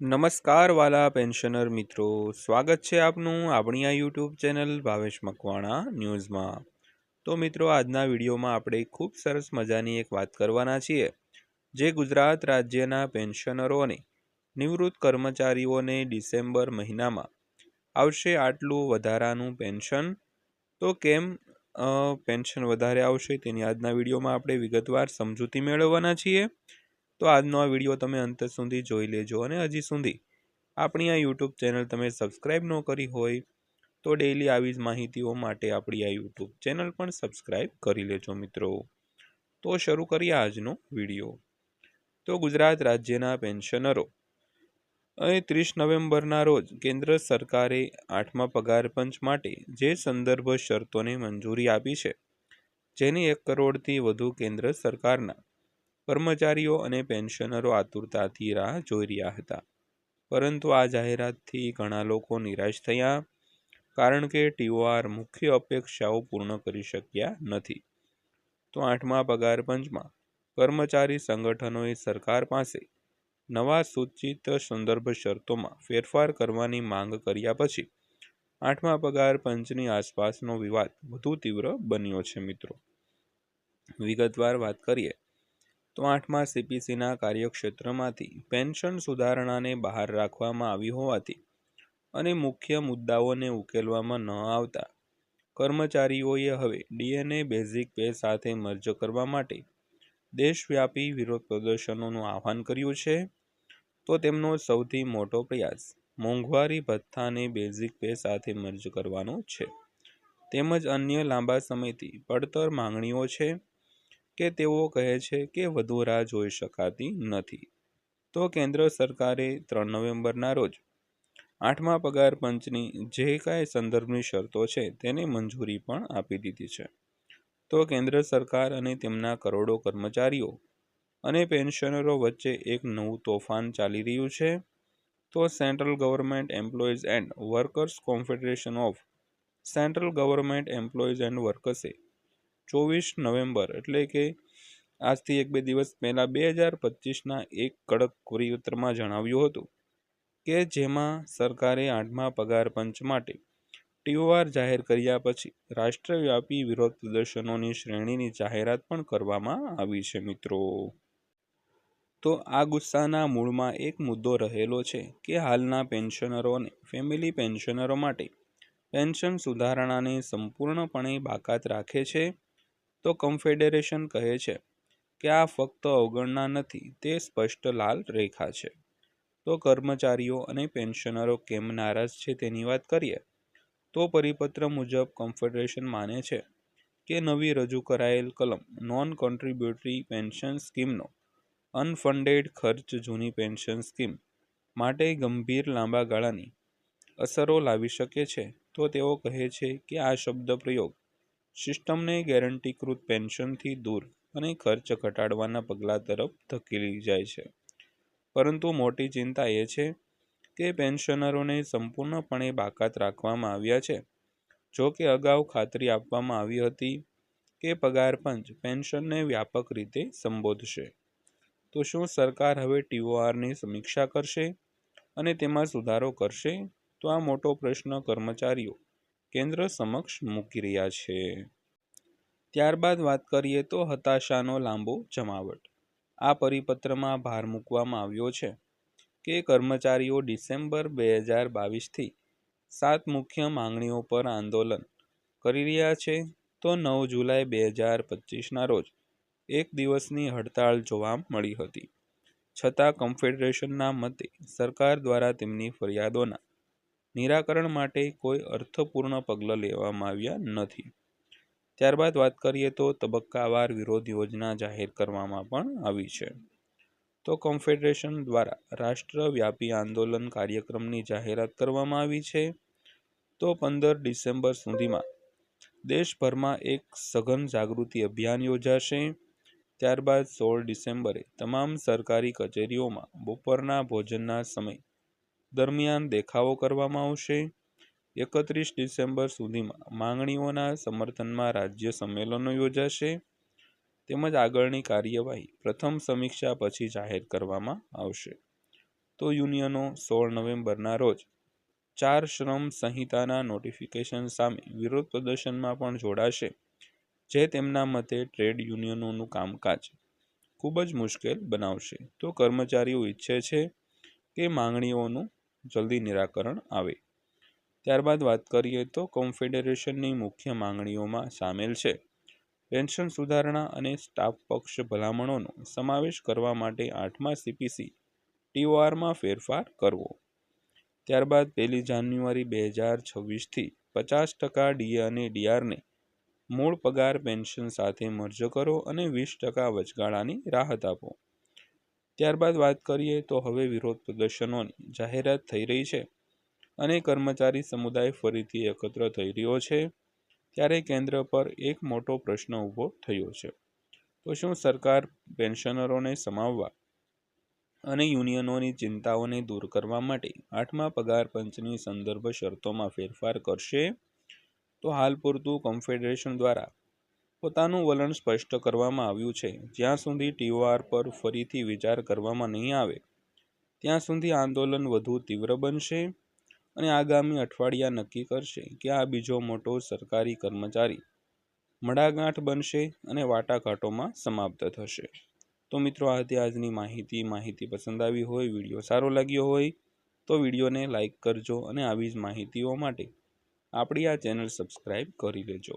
નમસ્કાર વાલા પેન્શનર મિત્રો. સ્વાગત છે આપનું આપણી આ યુટ્યુબ ચેનલ ભાવેશ મકવાણા ન્યૂઝમાં. તો મિત્રો, આજના વિડીયોમાં આપણે ખૂબ સરસ મજાની એક વાત કરવાના છીએ, જે ગુજરાત રાજ્યના પેન્શનરો અને નિવૃત્ત કર્મચારીઓને ડિસેમ્બર મહિનામાં આવશે આટલું વધારાનું પેન્શન. તો કેમ પેન્શન વધારે આવશે તેની આજના વિડીયોમાં આપણે વિગતવાર સમજૂતી મેળવવાના છીએ. તો આજનો આ વીડિયો તમે અંત સુધી જોઈ લેજો અને હજી સુધી આપણી આ યુટ્યુબ ચેનલ તમે સબસ્ક્રાઈબ ન કરી હોય તો ડેઈલી આવી જ માહિતીઓ માટે આપણી આ યુટ્યુબ ચેનલ પણ સબસ્ક્રાઈબ કરી લેજો મિત્રો. તો શરૂ કરીએ આજનો વીડિયો. તો ગુજરાત રાજ્યના પેન્શનરો. અને ત્રીસ નવેમ્બરના રોજ કેન્દ્ર સરકારે આઠમા પગાર પંચ માટે જે સંદર્ભ શરતોને મંજૂરી આપી છે, જેની એક કરોડથી વધુ કેન્દ્ર સરકારના કર્મચારીઓ અને પેન્શનરો આતુરતાથી રાહ જોઈ રહ્યા હતા. પરંતુ આ જાહેરાતથી ઘણા લોકો નિરાશ થયા, કારણ કે ટીઓઆર મુખ્ય અપેક્ષાઓ પૂર્ણ કરી શક્યા નથી. તો આઠમા પગાર પંચમાં, કર્મચારી સંગઠનોએ સરકાર પાસે નવા સૂચિત સંદર્ભ શરતોમાં ફેરફાર કરવાની માંગ કર્યા પછી, આઠમા પગાર પંચની આસપાસનો વિવાદ વધુ તીવ્ર બન્યો છે મિત્રો. વિગતવાર વાત કરીએ તો આઠમા સીપીસીના કાર્યક્ષેત્રમાંથી પેન્શન સુધારણાને બહાર રાખવામાં આવી હોવાથી અને મુખ્ય મુદ્દાઓને ઉકેલવામાં ન આવતા, કર્મચારીઓએ હવે ડીએનએ બેઝિક પે સાથે મર્જ કરવા માટે દેશવ્યાપી વિરોધ પ્રદર્શનોનું આહ્વાન કર્યું છે. તો તેમનો સૌથી મોટો પ્રયાસ મોંઘવારી ભથ્થાને બેઝિક પે સાથે મર્જ કરવાનો છે. તેમજ અન્ય લાંબા સમયથી પડતર માંગણીઓ છે. કે તેઓ કહે છે કે વધુ રાહ જોઈ શકાતી નથી. તો કેન્દ્ર સરકારે ત્રણ નવેમ્બરના રોજ આઠમા પગાર પંચની જે કાંઈ સંદર્ભની શરતો છે તેને મંજૂરી પણ આપી દીધી છે. તો કેન્દ્ર સરકાર અને તેમના કરોડો કર્મચારીઓ અને પેન્શનરો વચ્ચે એક નવું તોફાન ચાલી રહ્યું છે. તો central government employees and workers confederation of central government employees and વર્કર્સે ચોવીસ નવેમ્બર એટલે કે આજથી એક બે દિવસ પહેલાં બે હજાર પચીસના એક કડક પરિપત્રમાં જણાવ્યું હતું કે જેમાં સરકારે આઠમા પગાર પંચ માટે ટીઓઆર જાહેર કર્યા પછી રાષ્ટ્રવ્યાપી વિરોધ પ્રદર્શનોની શ્રેણીની જાહેરાત પણ કરવામાં આવી છે, મિત્રો. તો આ ગુસ્સાના મૂળમાં એક મુદ્દો રહેલો છે કે હાલના પેન્શનરો અને ફેમિલી પેન્શનરો માટે પેન્શન સુધારણાને સંપૂર્ણપણે બાકાત રાખે છે તો કન્ફેડરેશન કહે છે કે આ ફક્ત અવગણના નથી, તે સ્પષ્ટ લાલ રેખા છે. તો કર્મચારીઓ અને પેન્શનરો કેમ નારાજ છે તેની વાત કરીએ? તો પરિપત્ર મુજબ કન્ફેડરેશન માને છે કે નવી રજૂ કરાયેલ કલમ નોન કોન્ટ્રીબ્યુટરી પેન્શન સ્કીમનો અનફંડેડ ખર્ચ જૂની પેન્શન સ્કીમ માટે ગંભીર લાંબા ગાળાની અસરો લાવી શકે છે. તો તેઓ કહે છે કે આ શબ્દ પ્રયોગ સિસ્ટમને ગેરંટીકૃત પેન્શનથી દૂર અને ખર્ચ ઘટાડવાના પગલાં તરફ ધકેલી જાય છે. પરંતુ મોટી ચિંતા એ છે કે પેન્શનરોને સંપૂર્ણપણે બાકાત રાખવામાં આવ્યા છે. જો કે અગાઉ ખાતરી આપવામાં આવી હતી કે પગાર પંચ પેન્શનને વ્યાપક રીતે સંબોધશે. તો શું સરકાર હવે ટીઓઆરની સમીક્ષા કરશે અને તેમાં સુધારો કરશે? તો આ મોટો પ્રશ્ન કર્મચારીઓ કેન્દ્ર સમક્ષ મૂકી રહ્યા છે. ત્યારબાદ વાત કરીએ તો હતાશાનો લાંબો જમાવટ. આ પરિપત્રમાં ભાર મૂકવામાં આવ્યો છે કે કર્મચારીઓ ડિસેમ્બર બે હજાર બાવીસથી સાત મુખ્ય માંગણીઓ પર આંદોલન કરી રહ્યા છે તો નવ જુલાઈ બે હજાર પચીસના રોજ એક દિવસની હડતાળ જોવા મળી હતી. છતાં કન્ફેડરેશનના મતે સરકાર દ્વારા તેમની ફરિયાદોના નિરાકરણ માટે કોઈ અર્થપૂર્ણ પગલાં લેવામાં આવ્યા નથી. ત્યારબાદ વાત કરીએ તો તબક્કાવાર વિરોધ યોજના જાહેર કરવામાં પણ આવી છે. તો કોન્ફેડરેશન દ્વારા રાષ્ટ્રવ્યાપી આંદોલન કાર્યક્રમની જાહેરાત કરવામાં આવી છે. તો પંદર ડિસેમ્બર સુધીમાં દેશભરમાં એક સઘન જાગૃતિ અભિયાન યોજાશે. ત્યારબાદ સોળ ડિસેમ્બરે તમામ સરકારી કચેરીઓમાં બપોરના ભોજનના સમય દરમિયાન દેખાવો કરવામાં આવશે. એકત્રીસ ડિસેમ્બર સુધીમાં માંગણીઓના સમર્થનમાં રાજ્ય સંમેલનો યોજાશે. તેમજ આગળની કાર્યવાહી પ્રથમ સમીક્ષા પછી જાહેર કરવામાં આવશે. તો યુનિયનો સોળ નવેમ્બરના રોજ ચાર શ્રમ સંહિતાના નોટિફિકેશન સામે વિરોધ પ્રદર્શનમાં પણ જોડાશે, જે તેમના મતે ટ્રેડ યુનિયનોનું કામકાજ ખૂબ જ મુશ્કેલ બનાવશે. તો કર્મચારીઓ ઈચ્છે છે કે માંગણીઓનું જલ્દી નિરાકરણ આવે. ત્યારબાદ વાત કરીએ તો કોન્ફેડરેશનની મુખ્ય માંગણીઓમાં સામેલ છે. પેન્શન સુધારણા અને સ્ટાફ પક્ષ ભલામણોનો સમાવેશ કરવા માટે આઠમા સીપીસી ટીઓઆરમાં ફેરફાર કરવો. ત્યારબાદ પહેલી જાન્યુઆરી બે હજાર છવ્વીસથી પચાસ ટકા ડીએ અને ડીઆરને મૂળ પગાર પેન્શન સાથે મર્જ કરો અને વીસ ટકા વચગાળાની રાહત આપો. ત્યારબાદ વાત કરીએ તો હવે વિરોધ પ્રદર્શનોની. જાહેરાત થઈ રહી છે. અને કર્મચારી સમુદાય ફરીથી એકત્ર થઈ રહ્યો છે. ત્યારે કેન્દ્ર પર એક મોટો પ્રશ્ન ઊભો થયો છે. તો શું સરકાર પેન્શનરોને સમાવવા અને યુનિયનોની ચિંતાઓને દૂર કરવા માટે આઠમા પગાર પંચની સંદર્ભ શરતોમાં ફેરફાર કરશે? તો હાલ પૂરતું કોન્ફેડરેશન દ્વારા પોતાનું વલણ સ્પષ્ટ કરવામાં આવ્યું છે. જ્યાં સુધી ટીઓઆર પર ફરીથી વિચાર કરવામાં નહીં આવે, ત્યાં સુધી આંદોલન વધુ તીવ્ર બનશે અને આગામી અઠવાડિયા નક્કી કરશે કે આ બીજો મોટો સરકારી કર્મચારી મડાગાંઠ બનશે અને વાટાઘાટોમાં સમાપ્ત થશે. તો મિત્રો, આ હતી આજની માહિતી. માહિતી પસંદ આવી હોય, વીડિયો સારો લાગ્યો હોય, તો વિડીયોને લાઇક કરજો અને આવી જ માહિતીઓ માટે આપણી આ ચેનલ સબસ્ક્રાઈબ કરી લેજો.